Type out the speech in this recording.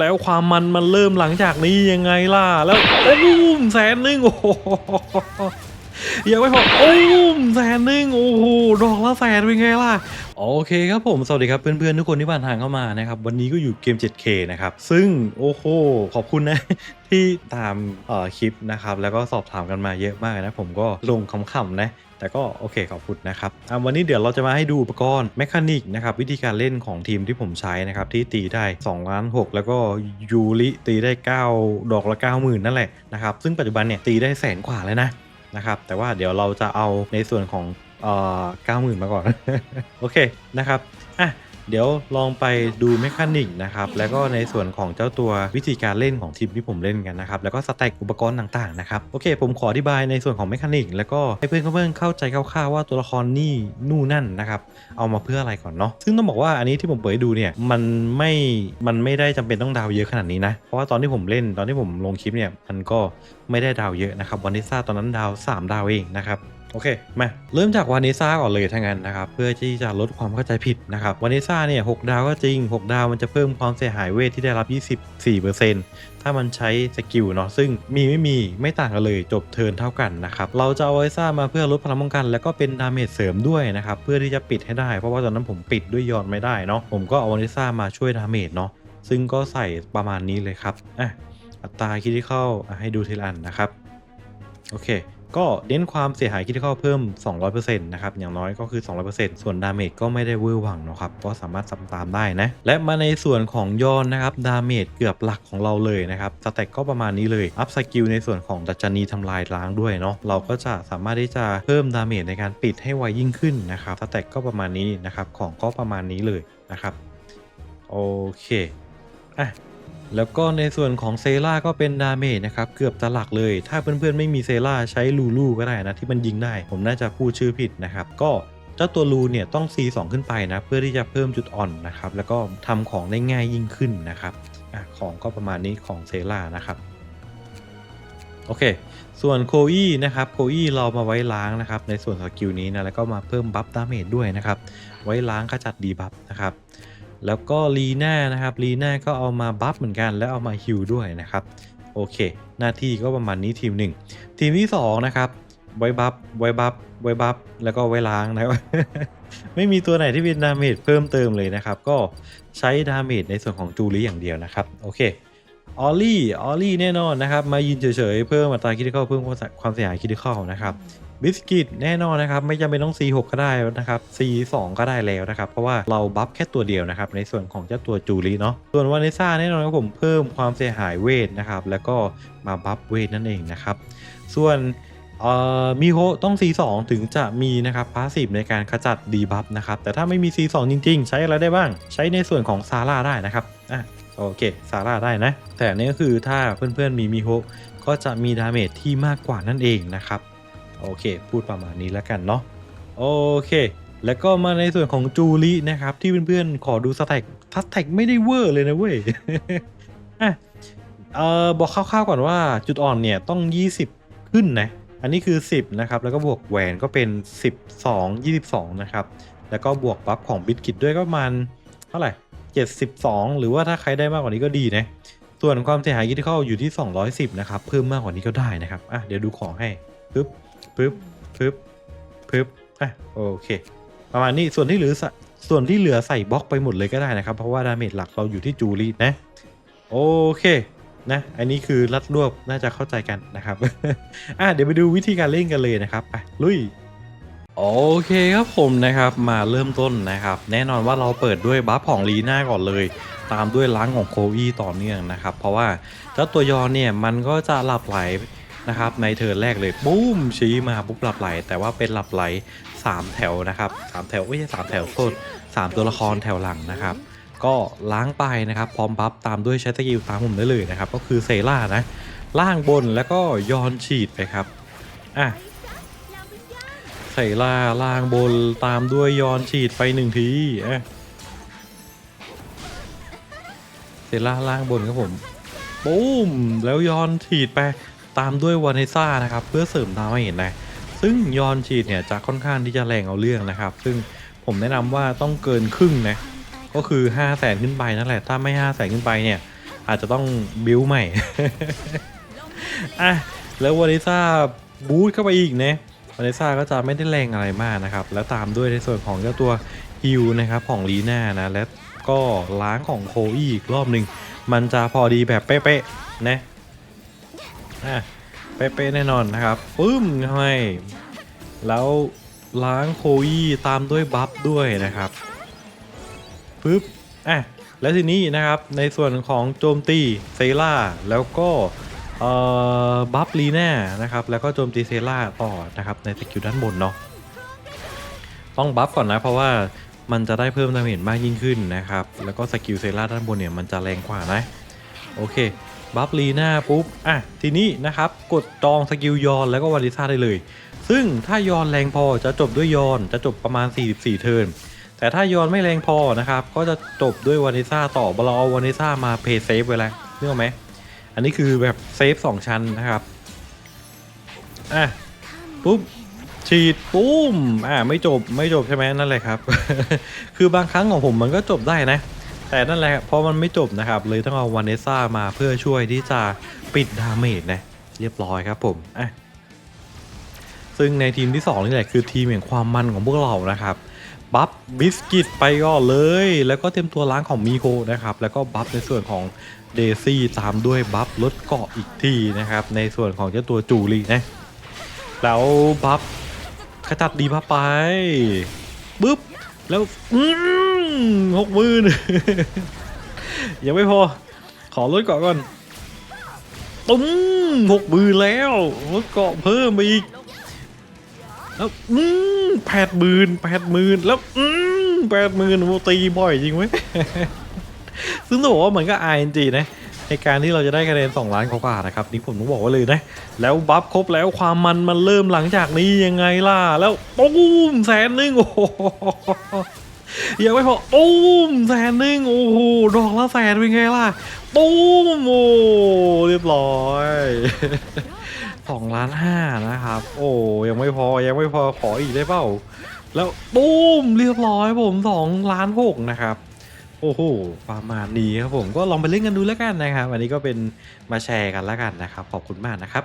แล้วความมันมันเริ่มหลังจากนี้ยังไงล่ะ แล้วโอ้บูมแสนหนึ่งโอ้โหยังไม่พอโอ้มแสนหนึ่งโอ้โหดอกละแสนเป็นไงล่ะโอเคครับผม สวัสดีครับเพื่อนๆทุกคนที่ผ่านทางเข้ามานะครับวันนี้ก็อยู่เกม 7K นะครับ ซึ่งโอ้โหขอบคุณนะ ที่ตามออคลิปนะครับ แล้วก็สอบถามกันมาเยอะมากนะ ผมก็ลงคำๆนะ แต่ก็โอเคขอบคุณนะครับอะวันนี้เดี๋ยวเราจะมาให้ดูอุปกรณ์แมคานิกนะครับวิธีการเล่นของทีมที่ผมใช้นะครับที่ตีได้2ล้าน6แล้วก็ยูริตีได้ 9 ดอกละ 90,000 นั่นแหละนะครับซึ่งปัจจุบันเนี่ยตีได้แสนกว่าแล้วนะนะครับแต่ว่าเดี๋ยวเราจะเอาในส่วนของเอ่อ90,000 มาก่อน โอเคนะครับอะ เดี๋ยวลองไปดูเมคานิกนะครับแล้วก็ในส่วนของเจ้าตัววิธีการเล่นของทีมที่ผมเล่นกันนะครับแล้วก็สแต็กอุปกรณ์ต่างๆนะครับโอเค ผมขออธิบายในส่วนของเมคานิกแล้วก็ให้เพื่อนๆเพื่อนเข้าใจคร่าวๆว่าตัวละครนี่นู่นนั่นนะครับเอามาเพื่ออะไรก่อนเนาะซึ่งต้องบอกว่าอันนี้ที่ผมเปิดดูเนี่ยมันไม่มันไม่ได้จำเป็นต้องดาวเยอะขนาดนี้นะเพราะว่าตอนที่ผมเล่นตอนที่ผมลงคลิปเนี่ยมันก็ไม่ได้ดาวเยอะนะครับวานิซ่าตอนนั้นดาว 3 ดาวเองนะครับ โอเค มา เริ่มจากวานิซ่าก่อนเลยทั้งนั้นนะครับ เพื่อที่จะลดความเข้าใจผิดนะครับ วานิซ่าเนี่ยหดาวก็จริง 6 ดาวมันจะเพิ่มความเสียหายเวทที่ได้รับ 24%ถ้ามันใช้สกิลเนาะ ซึ่งมีไม่มีไม่ต่างกันเลยจบเทิร์นเท่ากันนะครับ เราจะเอาวานิซ่ามาเพื่อลดพลังป้องกัน แล้วก็เป็นดาเมจเสริมด้วยนะครับ เพื่อที่จะปิดให้ได้ เพราะว่าตอนนั้นผมปิดด้วยยอนไม่ได้เนาะ ผมก็เอาวานิซ่ามาช่วยดาเมจเนาะ ซึ่งก็ใส่ประมาณนี้เลยครับ อะ อัตราคิดที่เข้าให้ดูทีละอันนะครับ โอเค ก็เน้นความเสียหายคิดเข้าเพิ่ม 200%นะครับ อย่างน้อยก็คือ 200%ส่วนดาเมจก็ไม่ได้เวอร์หวังนะครับ ก็สามารถทำตามได้นะ และมาในส่วนของยอนนะครับ ดาเมจเกือบหลักของเราเลยนะครับ สแต็กก็ประมาณนี้เลย อัพสกิลในส่วนของดัชนีทำลายล้างด้วยเนาะ เราก็จะสามารถที่จะเพิ่มดาเมจในการปิดให้ไวยิ่งขึ้นนะครับ สแต็กก็ประมาณนี้นะครับ ของก็ประมาณนี้เลยนะครับ โอเค อะ แล้วก็ในส่วนของเซล่าก็เป็นดาเมจนะครับ เกือบจะหลักเลย ถ้าเพื่อนๆไม่มีเซล่าใช้ลูลูก็ได้นะ ที่มันยิงได้ ผมน่าจะพูดชื่อผิดนะครับ ก็เจ้าตัวลูเนี่ยต้อง C2 ขึ้นไปนะ เพื่อที่จะเพิ่มจุดอ่อนนะครับ แล้วก็ทำของได้ง่ายยิ่งขึ้นนะครับอะของก็ประมาณนี้ของเซล่านะครับ โอเค ส่วนโคอี้นะครับโคอี้เรามาไว้ล้างนะครับ ในส่วนสกิลนี้นะแล้วก็มาเพิ่มบัฟดาเมจด้วยนะครับ ไว้ล้างขจัดดีบัฟนะครับ แล้วก็ลีน่านะครับลีน่าก็เอามาบัฟเหมือนกันแล้วเอามาฮิวด้วยนะครับโอเค หน้าที่ก็ประมาณนี้ทีมหนึ่งทีมที่สองนะครับไว้บัฟไว้บัฟไว้บัฟแล้วก็ไว้ล้างนะครับไม่มีตัวไหนที่เป็นดาเมจเพิ่มเติมเลยนะครับ ก็ใช้ดาเมจในส่วนของจูลี่อย่างเดียวนะครับโอเคออลลี่ออลลี่แน่นอนนะครับ มายืนเฉยๆ เพิ่มอัตราคิดเข้าเพิ่มความเสียหายคิดเข้านะครับ บิสกิตแน่นอนนะครับ ไม่จำเป็นต้อง C6 ก็ได้นะครับ C2 ก็ได้แล้วนะครับ เพราะว่าเราบัฟแค่ตัวเดียวนะครับ ในส่วนของเจ้าตัวจูลีเนาะส่วนวานิซ่าแน่นอนครับผมเพิ่มความเสียหายเวทนะครับ แล้วก็มาบัฟเวทนั่นเองนะครับ ส่วนมิโฮต้อง C2 ถึงจะมีนะครับพาสซีฟในการขจัดดีบัฟนะครับ แต่ถ้าไม่มี C2 จริง ๆ ใช้อะไรได้บ้าง ใช้ในส่วนของซาร่าได้นะครับอะโอเคซาร่าได้นะ แต่นี่ก็คือถ้าเพื่อนๆมีมิโฮก็จะมีดาเมจที่มากกว่านั่นเองนะครับ โอเค พูดประมาณนี้แล้วกันเนาะโอเค แล้วก็มาในส่วนของจูลีนะครับ ที่เพื่อนๆขอดูสแต็กทัสแต็กไม่ได้เวอร์เลยนะเว้ยอะเออบอกคร่าวๆก่อนว่าจุดอ่อนเนี่ยต้อง 20 ขึ้นนะ อันนี้คือ 10 นะครับ แล้วก็บวกแหวนก็เป็น 12 22 นะครับ แล้วก็บวกบัฟของบิตกิตด้วยก็ประมาณเท่าไหร่ 72 หรือว่าถ้าใครได้มากกว่านี้ก็ดีนะ ส่วนความเสียหายคิดเข้าอยู่ที่ 210 นะครับ เพิ่มมากกว่านี้ก็ได้นะครับ อะ เดี๋ยวดูของให้ปึ๊บ ปึ๊บปึ๊บปึ๊บอะโอเค ประมาณนี้ส่วนที่เหลือส่วนที่เหลือใส่บล็อกไปหมดเลยก็ได้นะครับ เพราะว่าดาเมจหลักเราอยู่ที่จูรีนะ โอเคนะอันนี้คือรัดรวบน่าจะเข้าใจกันนะครับ อะเดี๋ยวไปดูวิธีการเล่นกันเลยนะครับไปลุยโอเคครับผมนะครับมาเริ่มต้นนะครับ แน่นอนว่าเราเปิดด้วยบัฟของลีน่าก่อนเลย ตามด้วยล้างของโควีต่อเนื่องนะครับ เพราะว่าเจ้าตัวยอเนี่ยมันก็จะหลับไหล นะครับในเทิร์นแรกเลยปุ้มชี้มาปุ๊บหลับไหล แต่ว่าเป็นหลับไหล 3 แถวนะครับ3แถวไม่ใช่3แถวโทษ3ตัวละครแถวหลังนะครับ ก็ล้างไปนะครับพร้อมบัฟตามด้วยใช้สกิลตามผมได้เลยนะครับ ก็คือเซล่านะล่างบนแล้วก็ย้อนฉีดไปครับอะเซล่าล่างบนตามด้วยย้อนฉีดไปหนึ่งทีอะเซล่าล่างบนครับผมปุ้มแล้วย้อนฉีดไป ตามด้วยวานิซ่านะครับเพื่อเสริมดาวให้เห็นนะซึ่งยอนฉีดเนี่ยจะค่อนข้างที่จะแรงเอาเรื่องนะครับ ซึ่งผมแนะนำว่าต้องเกินครึ่งนะก็คือ 5 0 0แสนขึ้นไปนั่นแหละถ้าไม่ 5 0 0แสนขึ้นไปเนี่ยอาจจะต้องบิวใหม่อะแล้ววานิซ่าบูทเข้าไปอีกนะวานิซ่าก็จะไม่ได้แรงอะไรมากนะครับ แล้วตามด้วยในส่วนของเจ้าตัวฮิวนะครับของลีน่านะและก็ล้างของโคอีอีกรอบหนึ่งมันจะพอดีแบบเป๊ะๆนะ อะเป๊ะๆแน่นอนนะครับปึ้มให้แล้วล้างโคอีตามด้วยบัฟด้วยนะครับปึ๊บอะแล้วทีนี้นะครับในส่วนของโจมตีเซล่าแล้วก็บัฟลีน่านะครับแล้วก็โจมตีเซล่าต่อนะครับในสกิลด้านบนเนาะต้องบัฟก่อนนะเพราะว่ามันจะได้เพิ่มดาเมจมากยิ่งขึ้นนะครับแล้วก็สกิลเซล่าด้านบนเนี่ยมันจะแรงกว่านะโอเค บัฟลีหน่าปุ๊บ อะ ทีนี้นะครับ กดจองสกิลยอนแล้วก็วาริซ่าได้เลย ซึ่งถ้ายอนแรงพอจะจบด้วยยอนจะจบประมาณ 44 เทิร์นแต่ถ้ายอนไม่แรงพอนะครับ ก็จะจบด้วยวานิซ่าต่อเราเอาวานิซ่ามาเพย์เซฟไว้แล้วนึกออกไหม อันนี้คือแบบเซฟสองชั้นนะครับ อะ ปุ๊บ ฉีดปุ้มอ่าไม่จบไม่จบใช่ไหมนั่นแหละครับ คือบางครั้งของผมมันก็จบได้นะ แต่นั่นแหละเพราะมันไม่จบนะครับ เลยต้องเอาวานิซ่ามาเพื่อช่วยที่จะปิดดาเมจนะเรียบร้อยครับผมอะซึ่งในทีมที่ 2 นี่แหละคือทีมแห่งความมันของพวกเรานะครับบัฟบิสกิตไปก่อนเลย แล้วก็เตรียมตัวล้างของมีโคนะครับ แล้วก็บัฟในส่วนของเดซี่ตามด้วยบัฟลดเกาะอีกทีนะครับ ในส่วนของเจ้าตัวจูลีนะ แล้วบัฟขจัดดีบัฟไปปึ๊บ แล้วอืม หกหมื่นยังไม่พอ ขอลดเกาะก่อน ตุ้มหกหมื่นแล้วลดเกาะเพิ่มไปอีกแล้วอืมแปดหมื่นแปดหมื่นแล้วอืมแปดหมื่นโมตีบ่อยจริงไหมซึ่งต้องบอกว่ามันก็ RNG นะในการที่เราจะได้คะแนน2ล้านกว่านะครับนี่ผมต้องบอกไว่าเลยนะ แล้วบัฟครบแล้วความมันมันเริ่มหลังจากนี้ยังไงล่ะ แล้วปุ้มแสนหนึ่งโอ้โห ยังไม่พอปุ้มแสนหนึ่งโอ้โหดอกละแสนเป็นไงล่ะปุ้มโอ้เรียบร้อยสองล้านห้านะครับ โอ้ยังไม่พอยังไม่พอขออีกได้เปล่า แล้วปุ้มเรียบร้อยผมสองล้านหกนะครับโอ้โหประมาณนี้ครับผมก็ลองไปเล่นกันดูแล้วกันนะครับอันนี้ก็เป็นมาแชร์กันแล้วกันนะครับ ขอบคุณมากนะครับ